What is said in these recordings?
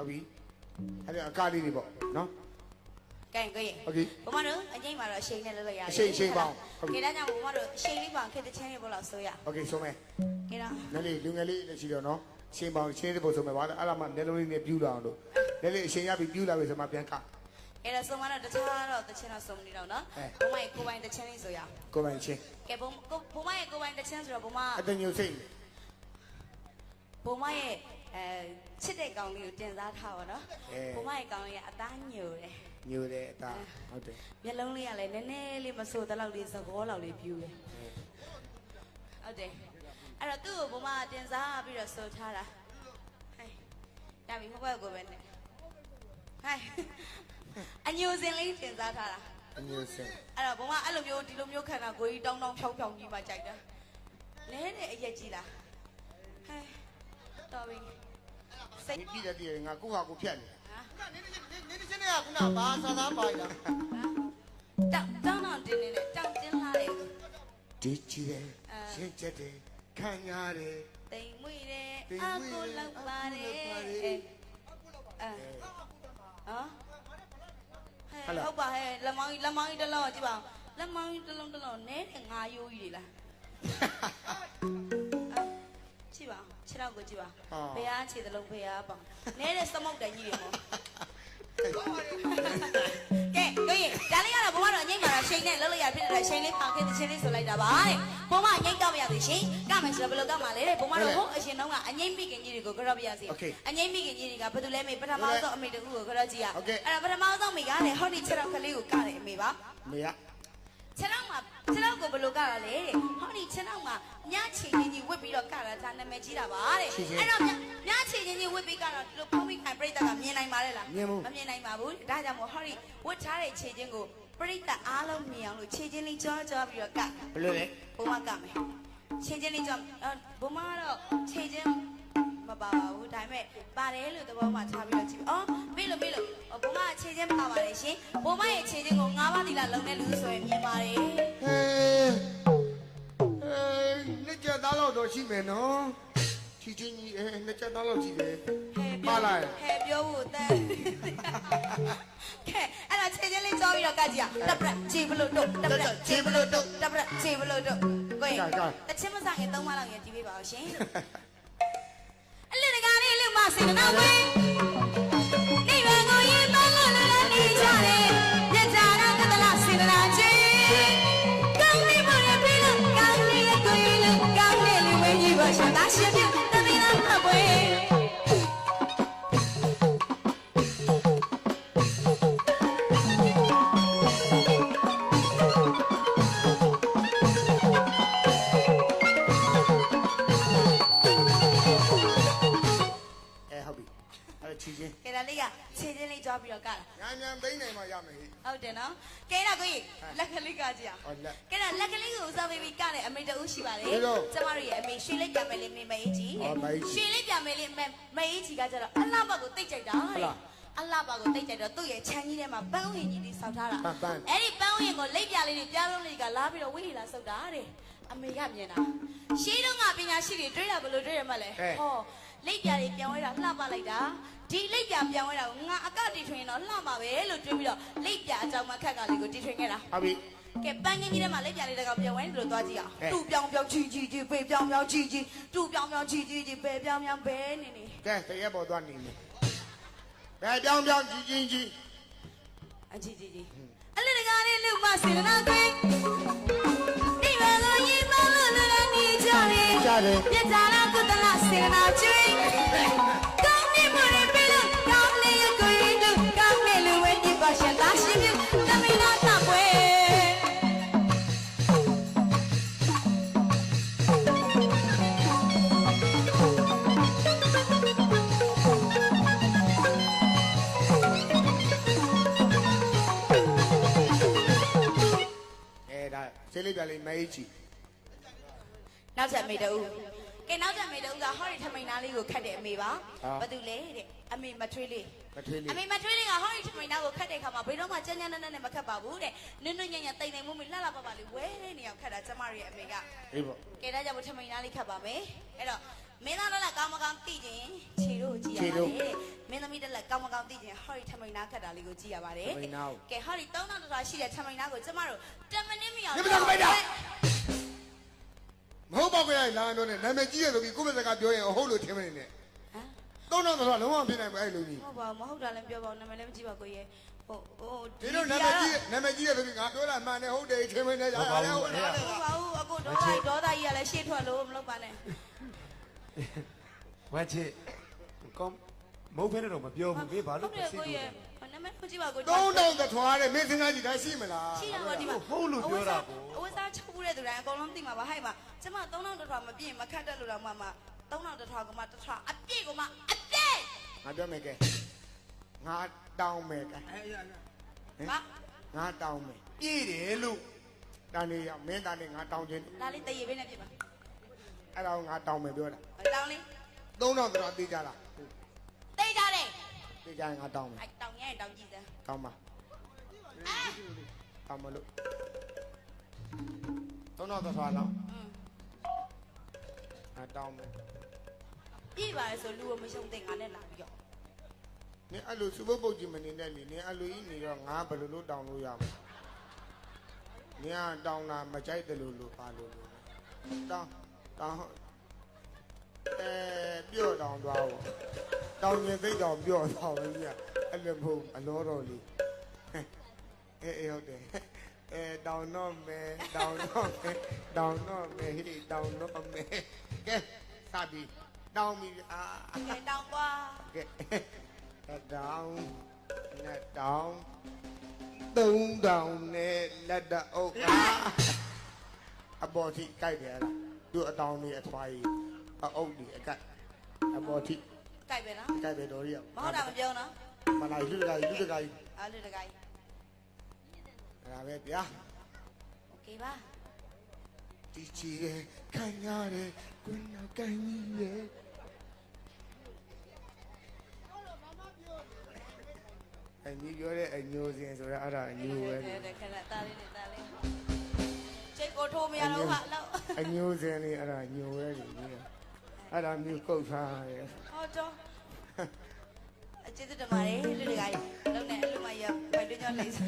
ဟုတ်ပြီအဲ့ဒါအကားလေးတွေပေါ့နော်ကဲကိုရင်ဟုတ်ပြီဘုမတို့အချိန်မှာတော့အချိန်နဲ့လုပ်လို့ရတယ်အချိန်ချိန်ပေါင်းဟုတ်ပြီဒါကြောင့်ဘုမတို့အချိန်လေးပေါင်းခေတ္တချင်းလေးပို့လို့ဆိုရဟုတ်ကဲ့ဆိုမယ်ကဲတော့လည်းလေလူငယ်လေးလည်းရှိတော့နော်ချိန်ပေါင်းချင်းလေးပို့ဆိုမယ်ဘာလဲအဲ့ဒါမှလည်းလုံးလေးနဲ့ပြူလာအောင်လို့လည်းလေအချိန်ရပြီပြူလာပြီဆိုမှပြန်ခါအဲ့ဒါဆုံးကတော့တခြားတော့တချင်းတော့ဆုံးနေတော့နော်ဘုမရဲ့ကိုပိုင်တချင်းလေးဆိုရကိုပိုင်ချင်းကဲဘုမဘုမရဲ့ကိုပိုင်တချင်းဆိုတော့ဘုမအတညိုစိတ်ဘုမရဲ့အဲ ချစ်တဲ့ကောင်လေးကိုတင်စားထားပါတော့အဲဘုမရဲ့ကောင်လေးကအသားညိုတယ်ညိုတဲ့အသားဟုတ်တယ်မျက်လုံးလေးကလည်းနည်းနည်းလေးမဆိုတဲ့လောက်လေးသဘောလောက်လေးပြူတယ်ဟုတ်တယ်အဲ့တော့သူ့ကိုဘုမကတင်စားပြီးတော့ဆိုထားတာဟဲ့ဒါပြီမဟုတ်ဘူးကိုပဲနဲ့ဟဲ့အညိုစင်လေးတင်စားထားတာအညိုစိတ်အဲ့တော့ဘုမအဲ့လိုမျိုးဒီလိုမျိုးခန္ဓာကိုယ်ကြီးတောင်းတောင်းဖြောင်းဖြောင်းကြီးမှကြိုက်တာလဲတဲ့အရက်ကြီးလားဟဲ့တော်ပြီ စိတ်ဒီကြည့်တဲ့တည်းငါကိုဟာကိုဖြတ်နေဟာနေနေနေနေချင်းနေကခုနဘာသာသားပါလာတောင်းတောင်းတော့တင်းနေတယ်တောင်းတင်းလာတယ်ဒီကြည့်တယ်အာရှင်းချက်တယ်ခံရတယ်တိမ်မွေတယ်တိမ်အမွေတယ်ကိုလောက်ပါတယ်အကိုလောက်ပါတယ်အဲအဲဟမ်ဟဲ့ဟုတ်ပါဟဲ့လက်မောင်းကြီးလက်မောင်းကြီးတစ်လုံးကြည့်ပါဦးလက်မောင်းကြီးတစ်လုံးတစ်လုံးနဲတဲ့ငါယိုးကြီးတွေလားအာကြည့်ပါဦး ခြေထောက်ကိုကြည့်ပါဘယ်အားခြေသလုံးဘယ်အားပေါင်နဲတဲ့စမုတ်တိုင်ကြီးတွေပေါ့ကဲကိုရင်ဒါလေးကတော့ဘုမတော့အငိမ့်မှာတော့ရှိန်နဲ့လှုပ်လိုက်ရဖြစ်တဲ့ရှိန်လေးပေါင်ခဲ့တဲ့ချင်းလေးဆိုလိုက်တာပါတဲ့ဘုမအငိမ့်ကောက်မရသေးရှင်ကမယ်ဆိုတော့ဘယ်လိုကောက်မှာလဲတဲ့ဘုမတော့ဟုတ်အရှင်တုန်းကအငိမ့်မိခင်ကြီးတွေကိုကြော့ပြရစီအငိမ့်မိခင်ကြီးတွေကဘာတူလဲမေပထမဆုံးအမေတူကိုကြော့ကြည့်ရအဲ့ဒါပထမဆုံးမိကလည်းဟောဒီခြေထောက်ကလေးကိုကတယ်အမေပါမေရခြေထောက်မှာ ခြေထောက်ကိုဘယ်လိုကရလဲတဲ့ဟောဒီခြေထောက်မှာညချီချင်းကြီးဝစ်ပြီးတော့ကရတာနာမည်ကြီးတာပါတဲ့အဲ့တော့ညချီချင်းကြီးဝစ်ပြီးကတော့ဒီလိုဖုံးပြီးခိုင်ပြိတ္တကမြင်နိုင်ပါလေလားမမြင်နိုင်ပါဘူးဒါကြောင့်မို့ဟောဒီဝစ်ထားတဲ့ခြေချင်းကိုပြိတ္တအားလုံးမြင်အောင်လို့ခြေချင်းလေးကြောကြောပြီးတော့ကဘယ်လိုလဲဘုံမကမယ်ခြေချင်းလေးကြောဘုံမကတော့ခြေချင်းမပါပါဘူးဒါပေမဲ့ပါတယ်လို့သဘောမှထားပြီးတော့ကြည့်အော်မေ့လို့မေ့လို့ဘုံမခြေချင်းပါပါတယ်ရှင်ဘုံမရဲ့ခြေချင်းကို၅ပါးသီလလုံးနဲ့လူဆိုရင်မြင်ပါတယ် ဟေးအေးနှစ်ချက်သားလောက်တော့ရှိမယ်နော်ချီချင်းကြီးအဲနှစ်ချက်သားလောက်ရှိတယ်ပါလာရဟဲ့ပြောဖို့တန်းကဲအဲ့ဒါခြေချင်းလေးကြောပြီးတော့ကကြည့်ရတပ်ပရက်ခြေဘလို့တုတ်တပ်ပရက်ခြေဘလို့တုတ်တပ်ပရက်ခြေဘလို့တုတ်ကိုရင်တချင်းမစားရင်သုံးမလောက်ရင်ကြည့်ပေးပါဦးရှင်အလစ်တကားလေးလူမစေနာဝေး ခြေချင်းလေးကြွားပြီးတော့ကလာညာညာသိမ့်နိုင်မှရမယ်ဟိ ဟုတ်တယ်နော်ကဲဒါကိုကြီးလက်ကလေးကကြည့်အောင်ဟောလက်ကဲဒါလက်ကလေးကိုဦးစားပေးပြီးကတဲ့အမေတူရှိပါလေဘယ်လိုကျမတို့ရဲ့အမေရွှေလေးပြမယ်လေးမေမေကြီးဟောမေကြီးရွှေလေးပြမယ်လေးမေမေကြီးကကြတော့အလှဘကိုတိတ်ကြိုက်တာဟုတ်လား အလှဘကိုတိတ်ကြိုက်တော့သူ့ရဲ့ခြံကြီးထဲမှာပန်းဝင်ကြီးတွေဆောက်ထားတာပန်းပန်း အဲ့ဒီပန်းဝင်ကိုလိပ်ပြလေးတွေပြားလုံးလေးကလာပြီးတော့ဝိဟီလာဆောက်တာတဲ့အမေကမြင်တာရှေးတုန်းကပညာရှိတွေတွေးတာဘယ်လိုတွေးရမလဲဟော လိပ်ပြတွေပြောင်းဝဲတာလှပလိုက်တာဒီလိပ်ပြပြောင်းဝဲတာကိုငါအကတီထွင်တော့လှပါပဲလို့တွေးပြီးတော့လိပ်ပြအကြောင်းမခက်ကလေးကိုတီထွင်ခဲ့တာဟုတ်ပြီကဲပန်းကင်းကြီးထဲမှာလက်ပြလေးတကောင်ပြောင်းဝဲနေလို့သွားကြည့်အောင်ဟဲ့တူပြောင်းပြောင်းချီချီချီပေပြောင်းပြောင်းချီချီတူပြောင်းပြောင်းချီချီချီပေပြောင်းပြောင်းဘဲနေနေကဲတရက်ပေါ်သွားနေမယ်ဘယ်ပြောင်းပြောင်းကြီးကြီးကြီးအချီချီချီအလစ်တကားလေးလူမစေနာခွေဒီဘကရင်မလို့လည်းနေကြတယ်ကြားတယ်ပြတာလာကုတလာစေနာကျွေးကောင်းနေမရပြီလို့ကောင်းနေရကိုရင်တို့ ဆေးလေးပြလေးမေကြီးနောက်ချက်မေတူ ကဲနောက်ချက်မေတူကဟောဒီထမိန်သားလေးကိုခတ်တဲ့အမေပါဘာတူလဲတဲ့အမေမထွေးလေးမထွေးလေးအမေမထွေးလေးကဟောဒီထမိန်သားကိုခတ်တဲ့ခါမှာဘယ်တော့မှကြမ်းကြမ်းနဲ့နဲ့မခတ်ပါဘူးတဲ့နွန်းနွန်းညံ့ညံ့တိမ်တိမ်မွေ့မွေ့လှလှပပလေးဝဲနေအောင်ခတ်တာကျမတို့ရဲ့အမေကအေးပေါ့ကဲဒါကြောင့်ထမိန်သားလေးခတ်ပါမယ်အဲ့တော့မင်းသားလည်းကောင်းမကောင်းသိချင်းခြေတို့ကြည့်ရပါလေတဲ့မင်းသမီးတက်လက်အောင်သိချင်ဟော်ရီထမိန်နာခတ်တာလေးကိုကြည့်ရပါတယ်ထမိန်နာကိုကဲဟော်ရီ3000တော်တော်ရှိတဲ့ထမိန်နာကိုကျမတို့10မိနစ်မီအောင်ည မသားခိုင်းတာမဟုတ်ပါဘူးလေလာတော့နဲ့နာမည်ကြီးရဆိုပြီးကိုယ့်ဘက်ကပြောရင်ဟုတ်လို့ထင်မနေနဲ့ဟမ်သုံးတော့တော့လုံးဝမဖြစ်နိုင်ဘူးအဲ့လိုကြီးမဟုတ်ပါဘူးမဟုတ်တာလည်းပြောပါဦးနာမည်လည်းမကြည့်ပါကိုကြီးဟိုဟိုဒီလိုနာမည်ကြီးနာမည်ကြီးရဆိုပြီးငါပြောတာမှန်တယ်ဟုတ်တယ်ထင်မနေရရတယ်ဟုတ်တယ်မဟုတ်ပါဘူးအခုဒေါသကြီးဒေါသကြီးကလည်းရှေ့ထွက်လို့မလုပ်ပါနဲ့ဝမ်းချစ်ကောင်းမဟုတ်ဖဲနဲ့တော့မပြောဘူးဘေးဘာဟုလို့တ်မတယ်စီကိုဘူးကြီးနာမည်မကြည့်ပါကိုသုံးတော့တထွားတဲ့မင်းစင်သားကြီးဒါရှိမလားရှိရပါဒီမှာဟုတ်လို့ပြောတာပေါ့အဝတ်စားချု ပ်တဲ့သူတိုင်းအကုန်လုံးသိမှာပါဟဲ့မှာကျမ3000တထွားမပြည့်မခတ်တက်လို့တော့မှမ3000တထွားကမှတထွားအပြည့်ကမှအပြည့်ငါပြောမယ်ကဲငါတောင်းမယ်ကဲဟာငါတောင်းမယ်ပြည့်တယ်လို့တန်နေရမင်းတန်နေငါတောင်းခြင်းလာလေးတရေပေးနေပြပါအဲ့ဒါကိုငါတောင်းမယ်ပြောတာတောင်းလေးသုံးတော့တော့သိကြလားတိတ်ကြတယ်သိကြရင်ငါတောင်းမယ်အဲတောင်းရင်တောင်းကြည့်စမ်းတောင်းပါတောင်းမလို့ သုံးတော့တထွားတော့อืมငါတောင်းမယ်ပြည့်ပါလေဆိုလူကိုမရှုံတဲ့ငါနဲ့လာပြီးတော့နင်အဲ့လိုစပုတ်ပုတ်ကြီးမနေနဲ့လေနင်အဲ့လိုကြီးနေတော့ငါဘယ်လိုလုပ်တောင်းလို့ရမလဲနင်ကတောင်းတာမကြိုက်တယ်လို့လို့ပါလို့လို့တောင်းတောင်းအဲပြော့တောင်းသွားပေါ့တောင်းရင်သိတော့ပြော့သွားဘူးကြီးအဲ့လိုမဟုတ်အလောတော်လေးအေးအေးဟုတ်တယ် အဲတောင်းတော့မယ်တောင်းတော့မယ်တောင်းတော့မယ်ဟိတောင်းတော့မယ်ကဲစပြီတောင်းပြီအာကဲတောင်းကွာကဲတစ်တောင်းနှစ်တောင်းသုံးတောင်းနဲ့လက်တအုပ်ကအပေါ်ထိကြိုက်တယ်လားသူအတောင်းနေအထွားကြီးအအုပ်ကြီးအကတ်အပေါ်ထိကြိုက်ပဲနော်ကြိုက်တယ်တော်ရီမဟုတ်တာမပြောနော်မလိုက်လူတကာကြီးလူတကာကြီးအားလူတကိုင်းအဲ့ ဒါပဲဗျာ โอเคပါ ဒီချီရဲ့ခံရတယ်ကိုယ်နောက်ကန်ကြီးရဲ့အညီပြောတဲ့အညိုစင်ဆိုတာအဲ့ဒါအညိုပဲလေ တဲ့ခဏတားလေးနဲ့တားလေးချိတ်ကိုထိုးမရတော့ဟာလောက် အညိုစင်လေးအဲ့ဒါညိုရဲလေကြီးအဲ့ဒါမျိုးကုတ်ထားရဲ့ ဟောတော့အကျေးဇူးတင်ပါတယ်လူတကို တွညောလေးစ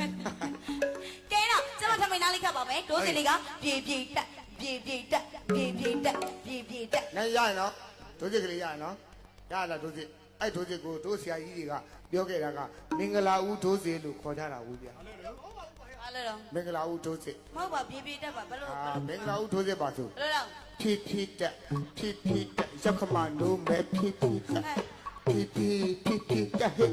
ကဲတော့ကျမထမိန်နားလေးခတ်ပါမယ်ဒိုးစင်လေးကပြေပြေတက်ပြေပြေတက်ပြေပြေတက်ပြေပြေတက်နိုင်ရရင်နော်ဒုစစ်ကလေးရရင်နော်ရလားဒုစစ်အဲ့ဒုစစ်ကိုတို့ဆရာကြီးတွေကပြောခဲ့တာကမင်္ဂလာဦးဒုစစ်လို့ခေါ်ကြတာဘူးဗျာအားလို့တော့မင်္ဂလာဦးဒုစစ်မဟုတ်ပါပြေပြေတက်ပါဘယ်လိုအာမင်္ဂလာဦးဒုစစ်ပါဆိုဘယ်လိုတော့ဖြည်းဖြည်းတက်ဖြည်းဖြည်းတက်ရောက်ခမနိုးမဲ့ဖြည်းဖြည်းတက်ဖြည်းဖြည်းဖြည်းဖြည်းတက်ဟဲ့